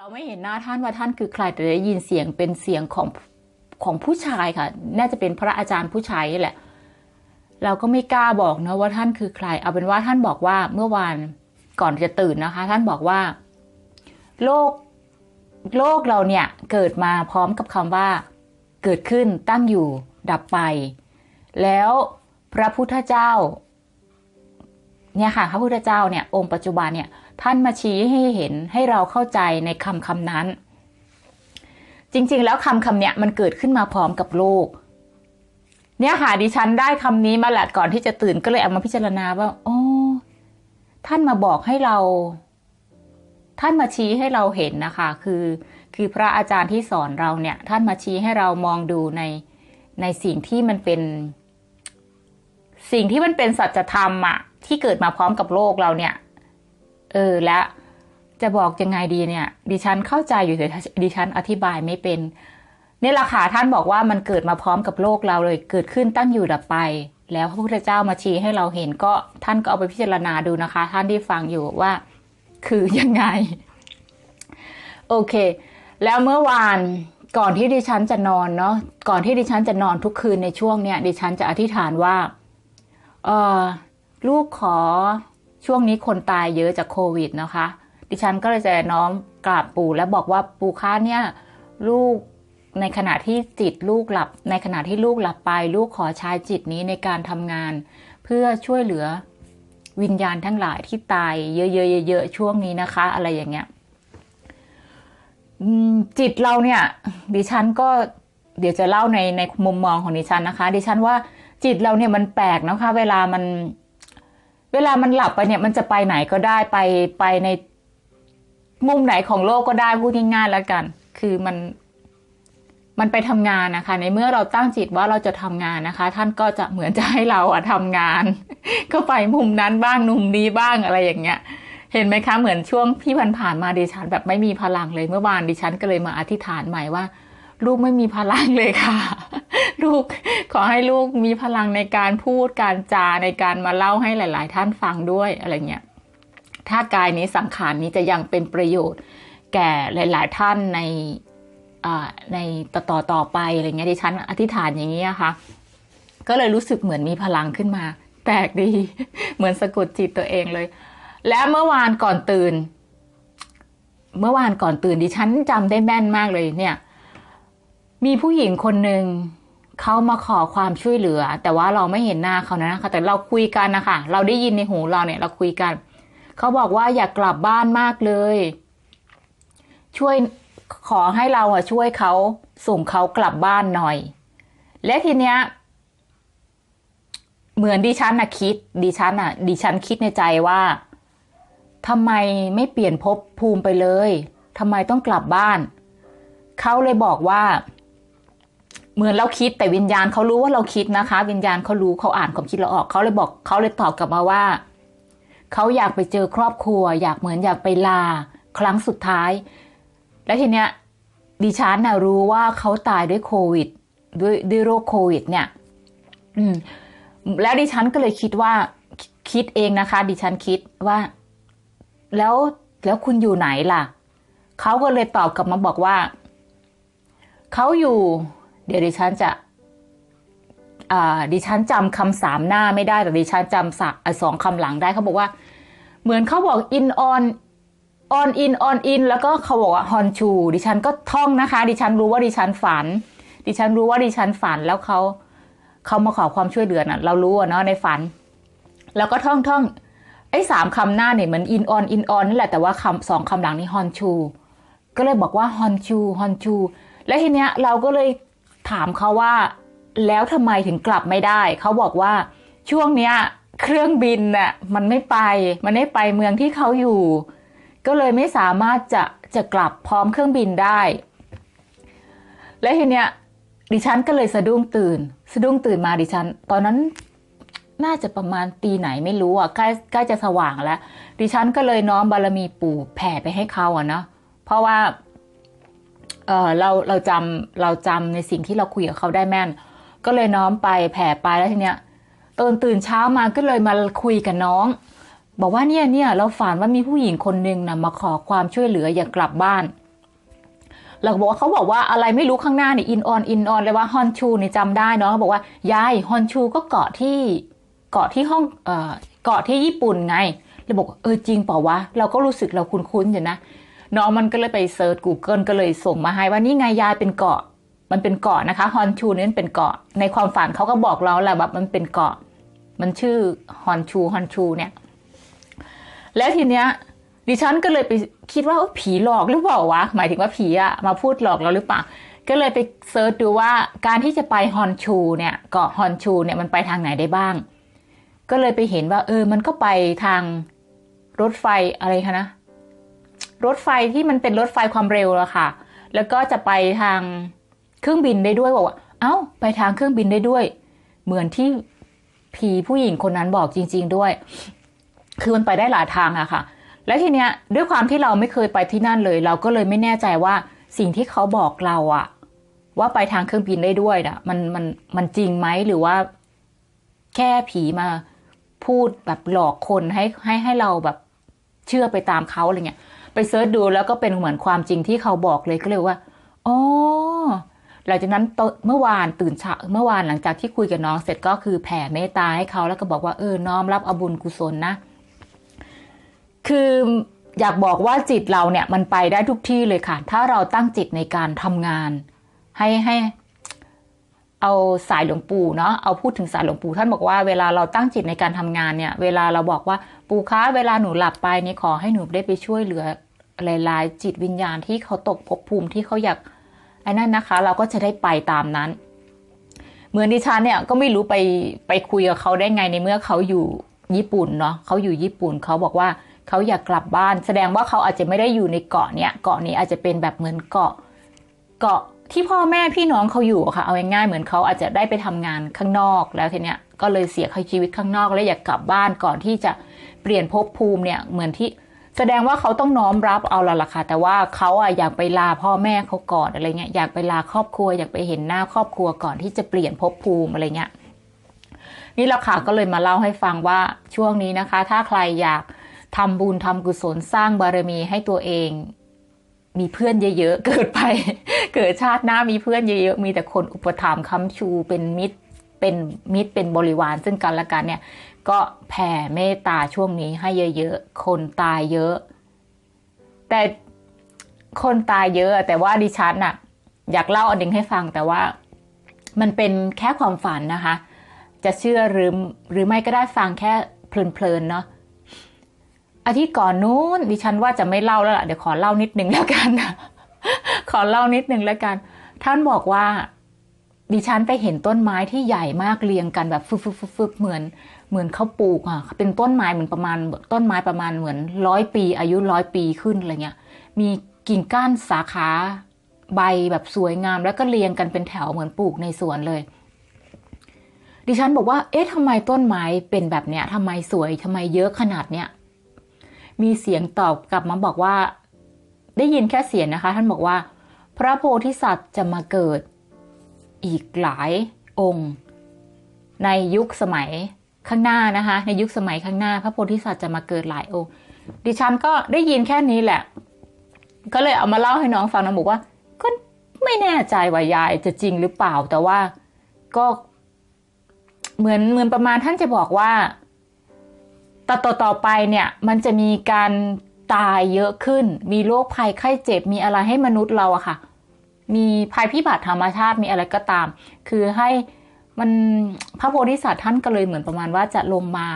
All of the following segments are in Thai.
เราไม่เห็นหน้าท่านว่าท่านคือใครแต่ได้ยินเสียงเป็นเสียงของของผู้ชายค่ะ น่าจะเป็นพระอาจารย์ผู้ชายนี่แหละ เราก็ไม่กล้าบอกนะว่าท่านคือใคร เอาเป็นว่าท่านบอกว่าเมื่อวานก่อนจะตื่นนะคะ ท่านบอกว่า โลกโลกเราเนี่ยเกิดมาพร้อมกับคำว่า เกิดขึ้นตั้งอยู่ดับไป แล้วพระพุทธเจ้า เนี่ยค่ะพระพุทธเจ้าเนี่ยองค์ปัจจุบันเนี่ยท่านมาชี้ให้เห็นให้เราเข้าใจในคำคำนั้น จริงๆ แล้วคำคำเนี้ยมันเกิดขึ้นมาพร้อมกับโลก เนี่ยค่ะดิฉันได้คำนี้มาแหละก่อนที่จะตื่นก็เลยเอามาพิจารณาว่าโอ้ท่านมาบอกให้เรา ท่านมาชี้ให้เราเห็นนะคะ คือคือพระอาจารย์ที่สอนเราเนี่ย ท่านมาชี้ให้เรามองดูในในสิ่งที่มันเป็น สิ่งที่มันเป็นสัจธรรมอะที่เกิดมาพร้อมกับโลกเราเนี่ย เออและจะบอกยังไงดีเนี่ย ดิฉันเข้าใจอยู่แต่ดิฉันอธิบายไม่เป็นนี่แหละค่ะท่านบอกว่ามันเกิดมาพร้อมกับโลกเราเลย เกิดขึ้นตั้งอยู่ดับไป แล้วพระพุทธเจ้ามาชี้ให้เราเห็นก็ท่านก็เอาไปพิจารณาดูนะคะ ท่านที่ฟังอยู่ว่า คือยังไง โอเค แล้วเมื่อวานก่อนที่ดิฉันจะนอนเนาะก่อนที่ดิฉันจะนอนทุกคืนในช่วงเนี้ยดิฉันจะอธิษฐานว่า เออลูกขอช่วงนี้คนตายเยอะจากโควิดนะคะ ดิฉันก็เลยจะน้อมกราบปู่และบอกว่าปู่ค้าเนี่ยลูกในขณะที่จิตลูกหลับ ในขณะที่ลูกหลับไป ลูกขอใช้จิตนี้ในการทำงาน เพื่อช่วยเหลือวิญญาณทั้งหลายที่ตายเยอะๆๆช่วงนี้นะคะ อะไรอย่างเงี้ยจิตเราเนี่ย ดิฉันก็เดี๋ยวจะเล่าในในมุมมองของดิฉันนะคะ ดิฉันว่า จิตเราเนี่ยมันแปลกนะคะ เวลามัน เวลามันหลับไปเนี่ยมันจะไปไหนก็ได้ไปไปในมุมไหนของโลกก็ได้พูดง่ายๆแล้วกัน คือมันมันไปทำงานนะคะ ในเมื่อเราตั้งจิตว่าเราจะทำงานนะคะ ท่านก็จะเหมือนจะให้เราอะทำงาน ก็ไปมุมนั้นบ้างมุมนี้บ้างอะไรอย่างเงี้ย เห็นไหมคะ เหมือนช่วงที่ผ่านๆมาดิฉันแบบไม่มีพลังเลยเมื่อวานดิฉันก็เลยมาอธิษฐานใหม่ว่า ลูกไม่มีพลังเลยค่ะ ลูก ขอให้ลูกมีพลังในการพูดการจาในการมาเล่าให้หลาย ๆ ท่านฟังด้วยอะไรเงี้ยถ้ากายนี้สังขารนี้จะยังเป็นประโยชน์ แก่หลาย ๆ ท่านในในต่อต่อต่อไปอะไรเงี้ยดิฉันอธิษฐานอย่างนี้ค่ะก็เลยรู้สึกเหมือนมีพลังขึ้นมาแปลกดี เหมือนสะกดจิตตัวเองเลย และเมื่อวานก่อนตื่น เมื่อวานก่อนตื่นดิฉันจำได้แม่นมากเลยเนี่ย มีผู้หญิงคนหนึ่ง เขามาขอความช่วยเหลือ แต่ว่าเราไม่เห็นหน้าเขานะคะ แต่เราคุยกันนะคะเราได้ยินในหูเราเนี่ย เราคุยกัน เขาบอกว่าอยากกลับบ้านมากเลย ช่วยขอให้เราอะช่วยเขาส่งเขากลับบ้านหน่อย และทีเนี้ย เหมือนดิฉันอะคิด ดิฉันอะดิฉันคิดในใจว่าทำไมไม่เปลี่ยนภพภูมิไปเลยทำไมต้องกลับบ้าน เขาเลยบอกว่า เหมือนเราคิดแต่วิญญาณเขารู้ว่าเราคิดนะคะ วิญญาณเขารู้เขาอ่านความคิดเราออกเขาเลยบอกเขาเลยตอบกลับมาว่าเขาอยากไปเจอครอบครัว อยากเหมือนอยากไปลา ครั้งสุดท้าย แล้วทีเนี้ยดิฉันนะรู้ว่าเขาตายด้วยโควิด ด้วยด้วยโรคโควิด เนี่ย อืม แล้วดิฉันก็เลยคิดว่าคิดเองนะคะ ดิฉันคิดว่า แล้วแล้วคุณอยู่ไหนล่ะเขาก็เลยตอบกลับมาบอกว่าเขาอยู่ เดี๋ยวดิฉันจะดิฉันจำคำสามหน้าไม่ได้แต่ดิฉันจำสักสองคำหลังได้เขาบอกว่า เหมือนเขาบอก in on ออนอินออนอินแล้วก็เขาบอกว่าฮอนชูดิฉันก็ท่องนะคะ ดิฉันรู้ว่าดิฉันฝัน ดิฉันรู้ว่าดิฉันฝันแล้วเขาเขามาขอความช่วยเหลือน่ะ เรารู้เนาะในฝัน แล้วก็ท่องท่องไอ้สามคำหน้าเนี่ยเหมือนอินออนอินออนนี่แหละแต่ว่าคำสองคำหลังนี่ฮอนชูก็เลยบอกว่าฮอนชูฮอนชูและทีเนี้ยเราก็เลย ถามเขาว่า แล้วทำไมถึงกลับไม่ได้ เขาบอกว่าช่วงเนี้ย เครื่องบินน่ะมันไม่ไป มันไม่ไปเมืองที่เขาอยู่ ก็เลยไม่สามารถจะจะกลับพร้อมเครื่องบินได้ และทีเนี้ยดิฉันก็เลยสะดุ้งตื่น สะดุ้งตื่นมาดิฉัน ตอนนั้นน่าจะประมาณตีไหนไม่รู้อะใกล้ใกล้จะสว่างแล้ว ดิฉันก็เลยน้อมบารมีปู่แผ่ไปให้เขาอะเนาะเพราะว่า เออเราเราจำเราจำในสิ่งที่เราคุยกับเขาได้แม่น ก็เลยน้อมไปแผ่ไปแล้วทีเนี้ยตื่นตื่นเช้ามาก็เลยมาคุยกับน้อง บอกว่าเนี่ยเนี่ยเราฝันว่ามีผู้หญิงคนหนึ่งนะมาขอความช่วยเหลืออยากกลับบ้านเราก็บอกว่าเขาบอกว่าอะไรไม่รู้ข้างหน้านี่อินออนอินออนเลยว่าฮอนชูนี่จำได้เนาะเขาบอกว่ายายฮอนชูก็เกาะที่เกาะที่ห้องเออเกาะที่ญี่ปุ่นไงเลยบอกเออจริงเปล่าวะเราก็รู้สึกเราคุ้นๆอยู่นะ น้องมันก็เลยไปเซิร์ช Google ก็เลยส่งมาให้ว่านี่ไงยายเป็นเกาะ มันเป็นเกาะนะคะฮอนชูนี่เป็นเกาะ ในความฝันเขาก็บอกเราแหละแบบมันเป็นเกาะ มันชื่อฮอนชูฮอนชูเนี่ยแล้วทีเนี้ยดิฉันก็เลยไปคิดว่าผีหลอกหรือเปล่าวะหมายถึงว่าผีอะมาพูดหลอกเราหรือเปล่าก็เลยไปเซิร์ชดูว่าการที่จะไปฮอนชูเนี่ยเกาะฮอนชูเนี่ยมันไปทางไหนได้บ้าง ก็เลยไปเห็นว่า เออ มันก็ไปทางรถไฟอะไรคะนะ รถไฟที่มันเป็นรถไฟความเร็วอะค่ะ แล้วก็จะไปทางเครื่องบินได้ด้วยบอกว่า เอ้า ไปทางเครื่องบินได้ด้วย เหมือนที่ผีผู้หญิงคนนั้นบอกจริง ๆด้วย คือมันไปได้หลายทางอะค่ะ และทีเนี้ยด้วยความที่เราไม่เคยไปที่นั่นเลย เราก็เลยไม่แน่ใจว่าสิ่งที่เขาบอกเราอะว่าไปทางเครื่องบินได้ด้วยนะมันมันมันจริงไหมหรือว่า แค่ผีมาพูดแบบหลอกคนให้ให้ให้เราแบบเชื่อไปตามเขาอะไรเงี้ย ไปเซิร์ชดูแล้วก็เป็นเหมือนความจริงที่เขาบอกเลยก็เลยว่าอ๋อหลังจากนั้นเมื่อวานตื่นเช้าเมื่อวานหลังจากที่คุยกับน้องเสร็จก็คือแผ่เมตตาให้เขาแล้วก็บอกว่าเออน้อมรับอบุญกุศลนะ คืออยากบอกว่าจิตเราเนี่ยมันไปได้ทุกที่เลยค่ะ ถ้าเราตั้งจิตในการทำงาน ให้ให้ เอาสายหลวงปู่เนาะเอาพูดถึงสายหลวงปู่ท่านบอกว่าเวลาเราตั้งจิตในการทำงานเนี่ย เวลาเราบอกว่าปู่คะเวลาหนูหลับไปนี่ขอให้หนูได้ไปช่วยเหลือหลาย ๆ จิตวิญญาณที่เขาตกภพภูมิที่เขาอยากไอ้นั่นนะคะ เราก็จะได้ไปตามนั้น เหมือนดิฉันเนี่ยก็ไม่รู้ไปไปคุยกับเขาได้ไงในเมื่อเขาอยู่ญี่ปุ่นเนาะเขาอยู่ญี่ปุ่นเขาบอกว่าเขาอยากกลับบ้าน แสดงว่าเขาอาจจะไม่ได้อยู่ในเกาะเนี้ยเกาะนี้อาจจะเป็นแบบเหมือนเกาะเกาะ ที่พ่อแม่พี่น้องเขาอยู่อะค่ะ เอาง่ายๆเหมือนเขาอาจจะได้ไปทำงานข้างนอก แล้วทีเนี้ยก็เลยเสียชีวิตข้างนอกแล้วอยากกลับบ้านก่อนที่จะเปลี่ยนภพภูมิเนี่ยเหมือนที่แสดงว่าเขาต้องน้อมรับเอาละล่ะค่ะแต่ว่าเขาอะอยากไปลาพ่อแม่เขาก่อนอะไรเงี้ยอยากไปลาครอบครัว อยากไปเห็นหน้าครอบครัวก่อนที่จะเปลี่ยนภพภูมิอะไรเงี้ยนี่แหละค่ะก็เลยมาเล่าให้ฟังว่าช่วงนี้นะคะ ถ้าใครอยากทำบุญทำกุศลสร้างบารมีให้ตัวเอง มีเพื่อนเยอะๆ เกิดไป เกิดชาติหน้ามีเพื่อนเยอะๆ มีแต่คนอุปถัมภ์ค้ำชูเป็นมิตรเป็นมิตรเป็นบริวารซึ่งกันและกันเนี่ย ก็แผ่เมตตาช่วงนี้ให้เยอะๆ คนตายเยอะ แต่คนตายเยอะ แต่ว่าดิฉันน่ะ อยากเล่าอันหนึ่งให้ฟังแต่ว่ามันเป็นแค่ความฝันนะคะ จะเชื่อหรือหรือไม่ก็ได้ฟังแค่เพลินๆเนาะ อาทิตย์ก่อนนู้นดิฉันว่าจะไม่เล่าแล้วล่ะเดี๋ยวขอเล่านิดนึงแล้วกัน ขอเล่านิดนึงแล้วกัน ท่านบอกว่า ดิฉันไปเห็นต้นไม้ที่ใหญ่มากเรียงกันแบบฟึบฟึบฟึบฟึบเหมือน เหมือนเขาปลูกอะเป็นต้นไม้เหมือนประมาณ ต้นไม้ประมาณเหมือนร้อยปี อายุร้อยปีขึ้นอะไรเงี้ย มีกิ่งก้านสาขาใบแบบสวยงาม แล้วก็เรียงกันเป็นแถวเหมือนปลูกในสวนเลยดิฉันบอกว่า เอ๊ะทำไมต้นไม้เป็นแบบเนี้ยทำไมสวยทำไมเยอะขนาดเนี้ย มีเสียงตอบกลับมาบอกว่า ได้ยินแค่เสียงนะคะ ท่านบอกว่า พระโพธิสัตว์จะมาเกิด อีกหลายองค์ ในยุคสมัยข้างหน้านะคะ ในยุคสมัยข้างหน้า พระโพธิสัตว์จะมาเกิดหลายองค์ ดิฉันก็ได้ยินแค่นี้แหละ ก็เลยเอามาเล่าให้น้องฟังนะบอกว่า ก็ไม่แน่ใจว่ายายจะจริงหรือเปล่าแต่ว่าก็เหมือนเหมือนประมาณท่านจะบอกว่า ต่ต่อต่อไปเนี่ยมันจะมีการตายเยอะขึ้น มีโรคภัยไข้เจ็บ มีอะไรให้มนุษย์เราอะค่ะ มีภัยพิบัติธรรมชาติ มีอะไรก็ตาม คือให้มันพระโพธิสัตว์ท่านก็เลยเหมือนประมาณว่าจะลงมา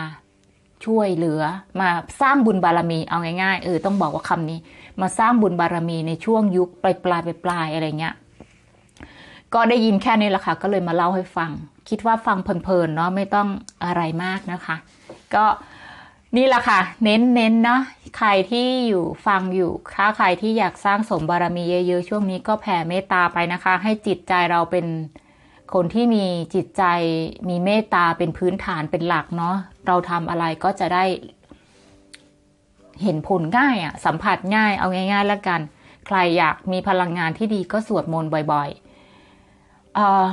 ช่วยเหลือ มาสร้างบุญบารมี เอาง่ายๆ เออต้องบอกว่าคำนี้ มาสร้างบุญบารมีในช่วงยุคปลายปลายปลายอะไรเงี้ย ก็ได้ยินแค่นี้แหละค่ะ ก็เลยมาเล่าให้ฟัง คิดว่าฟังเพลินๆเนาะไม่ต้องอะไรมากนะคะ ก็ นี่แหละค่ะ เน้นเน้นนะใครที่อยู่ฟังอยู่ถ้าใครที่อยากสร้างสมบารมีเยอะๆช่วงนี้ก็แผ่เมตตาไปนะคะ ให้จิตใจเราเป็นคนที่มีจิตใจมีเมตตาเป็นพื้นฐานเป็นหลักเนาะเราทำอะไรก็จะได้ เห็นผลง่ายอะสัมผัสง่ายเอาง่ายๆแล้วกัน ใครอยากมีพลังงานที่ดีก็สวดมนต์บ่อยๆออ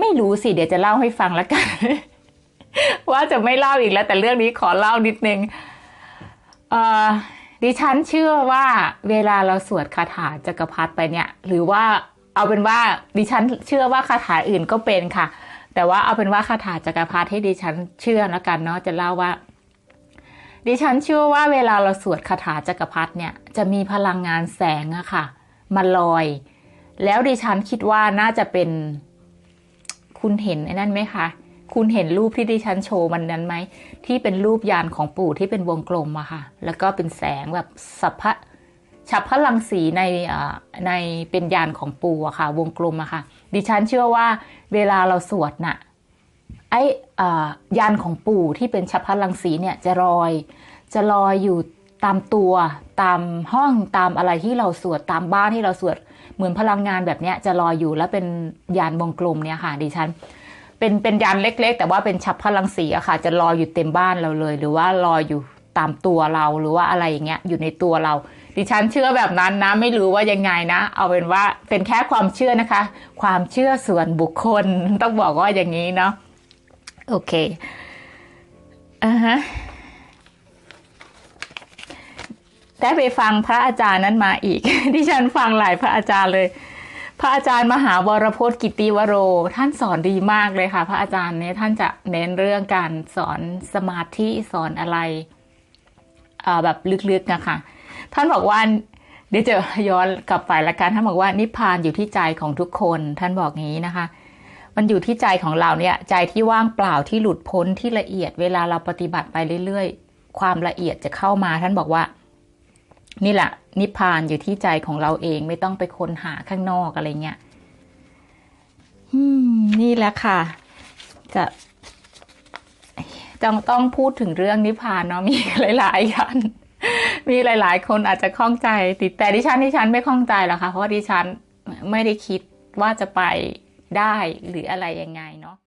ไม่รู้สิเดี๋ยวจะเล่าให้ฟังแล้วกัน ว่าจะไม่เล่าอีกแล้ว แต่เรื่องนี้ขอเล่านิดนึงเอ่อดิฉันเชื่อว่าเวลาเราสวดคาถาจักรพรรดิไปเนี่ย หรือว่าเอาเป็นว่าดิฉันเชื่อว่าคาถาอื่นก็เป็นค่ะ แต่ว่าเอาเป็นว่าคาถาจักรพรรดิให้ดิฉันเชื่อแล้วกันเนาะจะเล่าว่า ดิฉันเชื่อว่าเวลาเราสวดคาถาจักรพรรดิเนี่ยจะมีพลังงานแสงอะค่ะมาลอย แล้วดิฉันคิดว่าน่าจะเป็นคุณเห็นไอ้นั่นไหมคะ คุณเห็นรูปที่ดิฉันโชว์มันนั้นไหม ที่เป็นรูปยานของปู่ที่เป็นวงกลมอะค่ะ แล้วก็เป็นแสงแบบสัพพะฉับพลังสีในในเป็นยานของปู่อะค่ะ วงกลมอะค่ะ ดิฉันเชื่อว่าเวลาเราสวดน่ะไอ้เอ่อยานของปู่ที่เป็นฉับพลังสีเนี่ยจะลอย จะลอยอยู่ตามตัวตามห้องตามอะไรที่เราสวดตามบ้านที่เราสวดเหมือนพลังงานแบบเนี้ยจะลอยอยู่แล้วเป็นยานวงกลมเนี่ยค่ะ ดิฉัน เป็นเป็นยานเล็ก ๆ แต่ว่าเป็นฉับพลังสีอะค่ะ จะลอยอยู่เต็มบ้านเราเลย หรือว่าลอยอยู่ตามตัวเราหรือว่าอะไรอย่างเงี้ยอยู่ในตัวเรา ดิฉันเชื่อแบบนั้นนะ ไม่รู้ว่ายังไงนะ เอาเป็นว่าเป็นแค่ความเชื่อนะคะ ความเชื่อส่วนบุคคลต้องบอกว่าอย่างนี้เนาะโอเคอ่าฮะได้ไปฟังพระอาจารย์นั้นมาอีก ดิฉันฟังหลายพระอาจารย์เลย พระอาจารย์มหาวรพจน์กิติวโร ท่านสอนดีมากเลยค่ะ พระอาจารย์เนี่ยท่านจะเน้นเรื่องการสอนสมาธิสอนอะไรแบบลึกๆนะคะ ท่านบอกว่าเดี๋ยวจะย้อนกลับไปละกันท่านบอกว่านิพพานอยู่ที่ใจของทุกคน ท่านบอกงี้นะคะ มันอยู่ที่ใจของเราเนี่ย ใจที่ว่างเปล่าที่หลุดพ้นที่ละเอียด เวลาเราปฏิบัติไปเรื่อยๆ ความละเอียดจะเข้ามา ท่านบอกว่า นี่แหละ นิพพานอยู่ที่ใจของเราเองไม่ต้องไปค้นหาข้างนอกอะไรเงี้ยนี่แหละค่ะ จะต้องต้องพูดถึงเรื่องนิพพานเนาะมีหลายๆกันมีหลาย ๆ คนอาจจะข้องใจ ติดแต่ดิฉันดิฉันไม่ข้องใจหรอกค่ะเพราะดิฉันไม่ได้คิดว่าจะไปได้หรืออะไรยังไงเนาะ